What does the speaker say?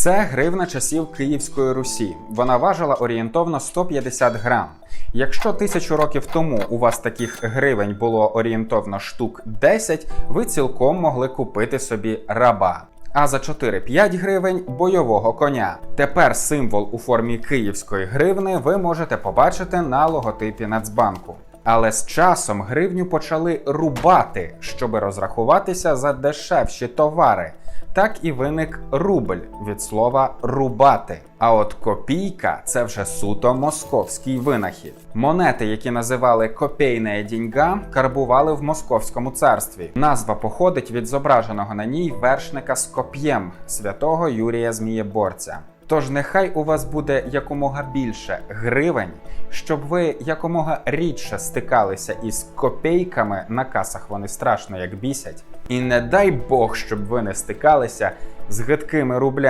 Це гривна часів Київської Русі. Вона важила орієнтовно 150 грам. Якщо тисячу років тому у вас таких гривень було орієнтовно штук 10, ви цілком могли купити собі раба. А за 4-5 гривень бойового коня. Тепер символ у формі київської гривни ви можете побачити на логотипі Нацбанку. Але з часом гривню почали рубати, щоб розрахуватися за дешевші товари. Так і виник рубль від слова рубати. А от копійка це вже суто московський винахід. Монети, які називали копійне діньга, карбували в московському царстві. Назва походить від зображеного на ній вершника з коп'єм святого Юрія Змієборця. Тож нехай у вас буде якомога більше гривень, щоб ви якомога рідше стикалися із копійками на касах вони страшно як бісять. І не дай Бог, щоб ви не стикалися з гидкими рублями.